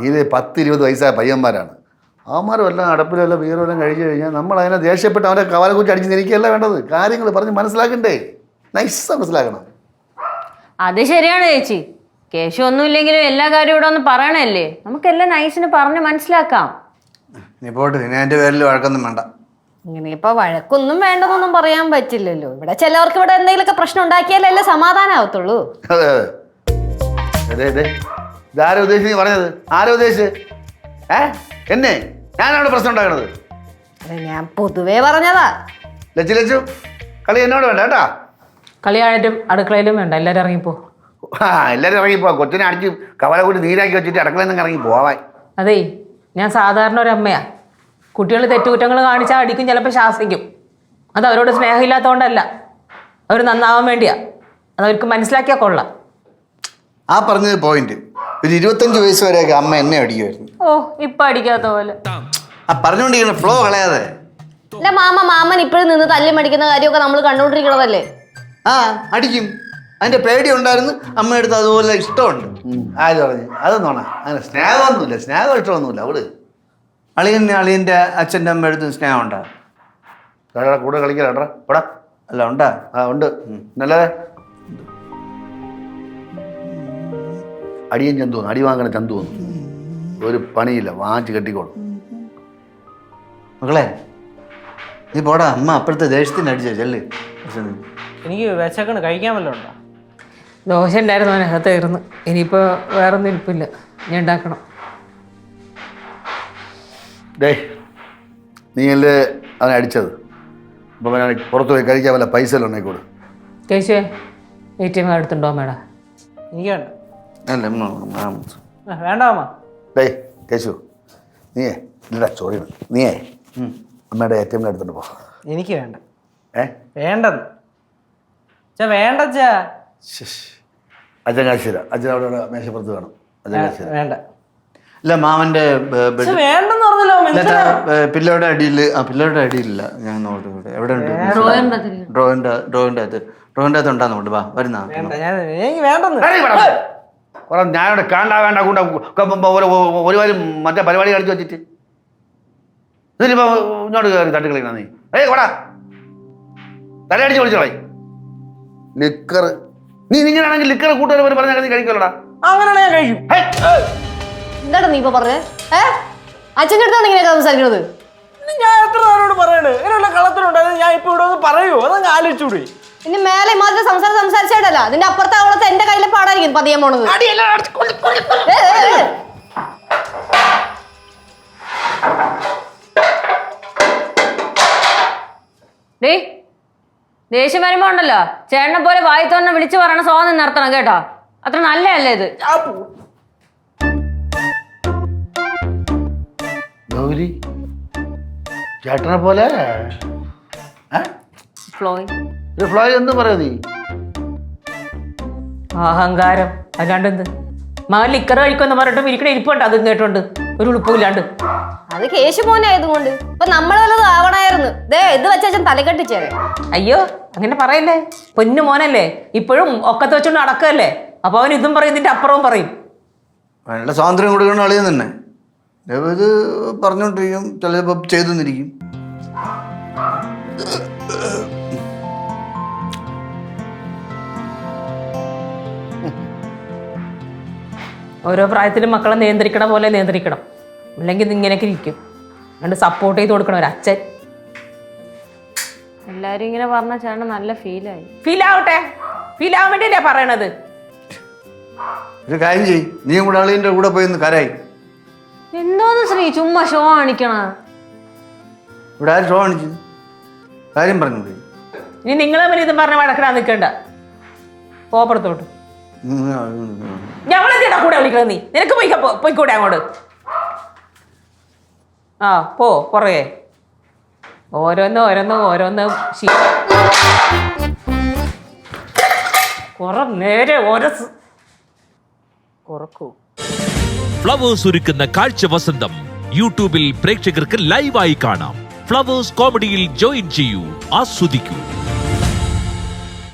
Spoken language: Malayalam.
നീ പത്ത് ഇരുപത് വയസ്സായ പയ്യന്മാരാണ്. അവന്മാരും എല്ലാം അടപ്പിലും വല്ല വീറും വല്ലതും കഴിച്ചു കഴിഞ്ഞാൽ നമ്മൾ അതിനെ ദേഷ്യപ്പെട്ട് അവരെ കവല കുറിച്ച് അടിച്ച് നിൽക്കുകയല്ല വേണ്ടത്? കാര്യങ്ങൾ പറഞ്ഞ് മനസ്സിലാക്കണ്ടേ? നൈസ് മനസ്സിലാക്കണം. അത് ശരിയാണ് ചേച്ചി. കേശു ഒന്നുമില്ലെങ്കിലും എല്ലാ കാര്യവും ഇവിടെ ഒന്ന് പറയണല്ലേ? നമുക്കെല്ലാം നൈസിന് പറഞ്ഞ് മനസ്സിലാക്കാം. നീ പോട്ട് ഇനി എന്റെ പേരിൽ വഴക്കൊന്നും വേണ്ട. ഇങ്ങനെ ഇപ്പൊ വഴക്കൊന്നും വേണ്ടെന്നൊന്നും പറയാൻ പറ്റില്ലല്ലോ. ഇവിടെ ചിലവർക്ക് ഇവിടെ എന്തെങ്കിലുമൊക്കെ പ്രശ്നം ഉണ്ടാക്കിയാലല്ലേ സമാധാനാവത്തുള്ളൂ അതെ അതെ. അതെ അതെ ഇതാരാ ഉദ്ദേശിച്ച് നീ പറഞ്ഞത്? ആരെ ഉദ്ദേശിച്ച് ഏ? എന്നെ? ഞാനാണ് പ്രശ്നം ഉണ്ടാക്കണത്. അത് ഞാൻ പൊതുവേ പറഞ്ഞതാ. ലച്ചു ലച്ചു കളി എന്നോട് വേണ്ട കേട്ടാ. കളിയായിട്ടും അടുക്കളയിലും വേണ്ട. എല്ലാവരും ഇറങ്ങിപ്പോ. ആ എല്ലാവരും ഇറങ്ങിപ്പോ. കൊച്ചിനെ അടിച്ച് കവല കൂടി നീരാക്കി വെച്ചിട്ട് അടുക്കളയിൽ നിന്ന് ഇറങ്ങി പോവാൻ. അതേ ഞാൻ സാധാരണ ഒരു അമ്മയാ. കുട്ടികൾ തെറ്റുകുറ്റങ്ങൾ കാണിച്ചാൽ അടിക്കും ചിലപ്പോൾ ശാസിക്കും. അത് അവരോട് സ്നേഹമില്ലാത്തതുകൊണ്ടല്ല അവർ നന്നാവാൻ വേണ്ടിയാ. അത് അവർക്ക് മനസ്സിലാക്കിയാൽ കൊള്ളാം. ആ പറഞ്ഞത് പോയിന്റ് ഒരു ഇരുപത്തഞ്ച് വയസ്സ് വരെയൊക്കെ അമ്മ എന്നെ അടിക്കുമായിരുന്നു. ഓ ഇപ്പൊ അടിക്കാത്ത പോലെ. ആ പറഞ്ഞുകൊണ്ടിരിക്കുന്ന ഫ്ലോ കളയാതെ. അല്ല മാമ മാമൻ ഇപ്പോഴും നിന്ന് തല്ലി മടിക്കുന്ന കാര്യമൊക്കെ നമ്മൾ കണ്ടുകൊണ്ടിരിക്കണതല്ലേ ആ അടിക്കും. അതിന്റെ പേടി ഉണ്ടായിരുന്നു. അമ്മയെടുത്ത് അതുപോലെ ഇഷ്ടമുണ്ട്. ആര് പറഞ്ഞു? അതൊന്നും അങ്ങനെ സ്നേഹമൊന്നുമില്ല. സ്നേഹം ഇഷ്ടമൊന്നുമില്ല അവൾ അളിയൻ അളിയന്റെ അച്ഛന്റെ അമ്മ എടുത്ത് സ്നേഹം ഉണ്ടാ കൂടെ കളിക്കലാ പടാ. അല്ല ഉണ്ടാ. ആ ഉണ്ട്. നല്ലതേ അടിയൻ ചന്തു വന്നു അടി വാങ്ങണ ചന്തു വന്നു ഒരു പണിയില്ല വാങ്ങിച്ച് കെട്ടിക്കോളും. മകളെ നീ പോടാ അമ്മ അപ്പോഴത്തെ ദേഷ്യത്തിന് അടിച്ചേ ചെല്ല്. എനിക്ക് വിശക്കണ് കഴിക്കാൻ വല്ലതും ഉണ്ടോ? ദോശ ഉണ്ടായിരുന്നു അതിനകത്ത് ഇരുന്ന് ഇനിയിപ്പോൾ വേറൊന്നും ഇരിപ്പില്ല. ഞാൻ ഉണ്ടാക്കണം. ഡേ നീയല്ലേ അവനെ അടിച്ചത്? അപ്പോൾ അവനെ പുറത്ത് പോയി കഴിക്കാൻ വല്ല പൈസ എല്ലാം കേശുവേ എ ടി എം എടുത്തുണ്ടോ മേഡം എനിക്ക് വേണ്ട അല്ല ആ, ആ, വേണ്ട ഡേ കേശു നീയേ ഇല്ലടാ സോറി നീയേ. അമ്മയുടെ എ ടി എമ്മിൽ എടുത്തിട്ട് പോ. എനിക്ക് വേണ്ട. ഏ? വേണ്ടെന്ന്. ചാ വേണ്ടച്ചാ ശ്ശ്. അച്ഛൻ കാശ് തരാം അച്ഛൻ അവിടെ അവിടെ മേശപ്പുറത്ത് വേണം അച്ഛൻ കാശ് തരാം വേണ്ട. ഇല്ല മാമന്റെ ബ- ബെഡ് ചാ വേണ്ടെന്ന് പറഞ്ഞല്ലോ ഏ, പിള്ളയുടെ അടിയിൽ ആ അടിയിലില്ല. ഞാൻ നോട്ട് ഇവിടെ എവിടെ ഉണ്ട്? ഡ്രോയിന്റെ ഡ്രോയിന്റെ അകത്ത് ഡ്രോയിന്റെ അകത്ത് ഉണ്ടാകുന്നുണ്ട് വാ വരുന്ന. വേണ്ട ഞാൻ എനിക്ക് വേണ്ടെന്ന്. കുറെ ഞാനവിടെ കാണ്ടാ വേണ്ട കൂട്ട ഒരു ഒരു വാരം മറ്റേ പരിപാടി കളിച്ചു വെച്ചിട്ട്. ഇതിലിപ്പോ ഇങ്ങോട്ട് കയറി തട്ടി കളിക്കണ നീ. ഏയ് കൊടാ തലയടിച്ച് വിളിച്ചോളെ ലിക്കർ നീ ഇങ്ങനെയാണെങ്കിൽ ലിക്കർ കൂട്ടുകാർ പോലും പറഞ്ഞാൽ നീ കഴിക്കുമല്ലോടാ അങ്ങനെയാണ് ഞാൻ കഴിക്കും. എന്താണ് നീ ഇപ്പൊ പറഞ്ഞേ? ഏ? അച്ഛന്റെ അടുത്താണ് ഇങ്ങനെയൊക്കെ സംസാരിക്കുന്നത് ഞാൻ എത്ര നേരോട് പറയണേ? ഇങ്ങനെയുള്ള കളത്തിലുണ്ടായത് ഞാൻ ഇപ്പൊ ഇവിടെ ഒന്ന് പറയൂ. അതങ്ങ് ആലോചിച്ചുകൂടി ഇനി മേലെ മാത്രം സംസാരം സംസാരിച്ചേടല്ല. അതിന്റെ അപ്പുറത്തെ അവളത്തെ പതിയെ പോണത്. ഡേ ദേഷ്യം വരുമ്പോ ഉണ്ടല്ലോ. ചേട്ടനെ പോലെ വായി തോന്നെ വിളിച്ചു പറയണ സ്വാതന്ത്ര്യം നിർത്തണം കേട്ടോ. അത്ര നല്ലതല്ലേ ഇത്? ഗൗരി ചേട്ടനെ പോലെ? ഫ്ലോയ് ഫ്ലോയ് എന്ന് പറയോ നീ? അഹങ്കാരം. അല്ലാണ്ട് എന്ത്? മകൻ ലിക്കർ കഴിക്കുമെന്ന് പറഞ്ഞിട്ടും ഇരിക്കണ ഇരിപ്പുണ്ട്. അതും കേട്ടോണ്ട് ഒരു ഉളുപ്പില്ലാണ്ട് അത് കേശു മോനെ ആയതുകൊണ്ട് ഇപ്പൊ നമ്മൾ വല്ലതും ആവണായിരുന്നു. ദേ ഇത് വെച്ചാൽ അച്ഛൻ തലക്കെട്ടിച്ചേരെ അയ്യോ അങ്ങനെ പറയല്ലേ? പൊന്നു മോനല്ലേ? ഇപ്പോഴും ഒക്കത്ത് വെച്ചോണ്ട് നടക്കല്ലേ? അപ്പൊ അവൻ ഇതും പറയും ഇതിന്റെ അപ്പുറവും പറയും. നല്ല സ്വാതന്ത്ര്യം കൊടുക്കുന്ന അളിയൻ തന്നെ. ഇത് പറഞ്ഞുകൊണ്ടിരിക്കും ചിലപ്പോൾ ചെയ്തു നിന്നിരിക്കും ഓരോ പ്രായത്തിലും മക്കളെ നിയന്ത്രിക്കണ പോലെ നിയന്ത്രിക്കണം. അല്ലെങ്കിൽ ഇങ്ങനെയൊക്കെ ഇരിക്കും. അതുകൊണ്ട് സപ്പോർട്ട് ചെയ്ത് കൊടുക്കണം ഒരു അച്ഛൻ. എല്ലാരും ഇങ്ങനെ പറഞ്ഞ ചേട്ടൻ നല്ല ഫീലായി ഫീൽ ആവട്ടെ. ഫീൽ ആവാൻ വേണ്ടിയല്ലേ പറയണത്? ഒരു കാര്യം ചെയ് നീയും കൂടെ അളിയന്റെ കൂടെ പോയി ഒന്ന് കരായി എന്തോന്ന് ശ്രീ? ചുമ്മാ ഷോ കാണിക്കണ ഇവിടെ ആര് ഷോ കാണിച്ചു? കാര്യം പറഞ്ഞു ഇനി നിങ്ങൾ തമ്മിൽ ഇതും പറഞ്ഞ വഴക്കിടാൻ നിൽക്കണ്ട. പോപ്പുറത്തോട്ട് ഞങ്ങളെന്തിനാ കൂടെ വിളിക്കണത് നീ? നിനക്ക് പോയി പോയിക്കൂടെ അങ്ങോട്ട്? ആ പോ പുറകെ. ഓരോന്ന് ഓരോന്ന് ഓരോന്ന് നേരെ ഓരോ ഫ്ലവേഴ്സ് ഒരുക്കുന്ന കാഴ്ച വസന്തം യൂട്യൂബിൽ പ്രേക്ഷകർക്ക് ലൈവായി കാണാം. ഫ്ലവേഴ്സ് കോമഡിയിൽ ജോയിൻ ചെയ്യൂ ആസ്വദിക്കൂ.